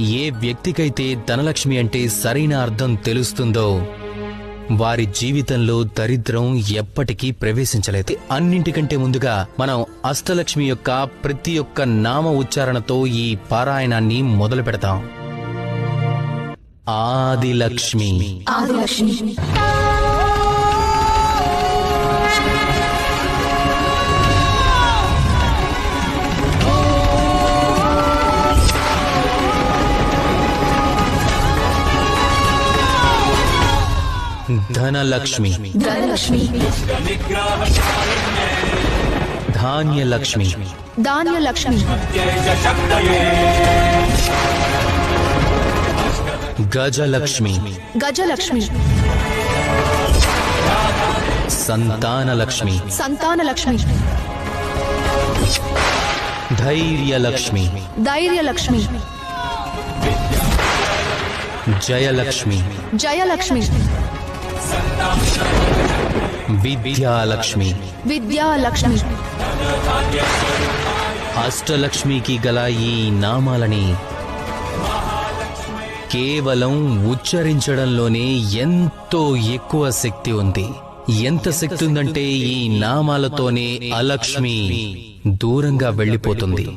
ఏ వ్యక్తికైతే ధనలక్ష్మి అంటే సరైన అర్థం తెలుస్తుందో వారి జీవితంలో దరిద్రం ఎప్పటికీ ప్రవేశించలేదు. అన్నింటికంటే ముందుగా మనం అష్టలక్ష్మి యొక్క ప్రతి ఒక్క నామ ఉచ్చారణతో ఈ పారాయణాన్ని మొదలు పెడతాం. ఆదిలక్ష్మి. ఆదిలక్ష్మి. धनलक्ष्मी। धान्य लक्ष्मी धान्य लक्ष्मी गजलक्ष्मी। गजलक्ष्मी। संतान लक्ष्मी संतान लक्ष्मी धैर्य लक्ष्मी धैर्य लक्ष्मी जयलक्ष्मी। जयलक्ष्मी। విద్యాలక్ష్మి. విద్యాలక్ష్మి. అష్టలక్ష్మికి గల ఈ నామాలని కేవలం ఉచ్చరించడంలోనే ఎంతో ఎక్కువ శక్తి ఉంది. ఎంత శక్తి ఉందంటే ఈ నామాలతోనే అలక్ష్మి దూరంగా వెళ్ళిపోతుంది.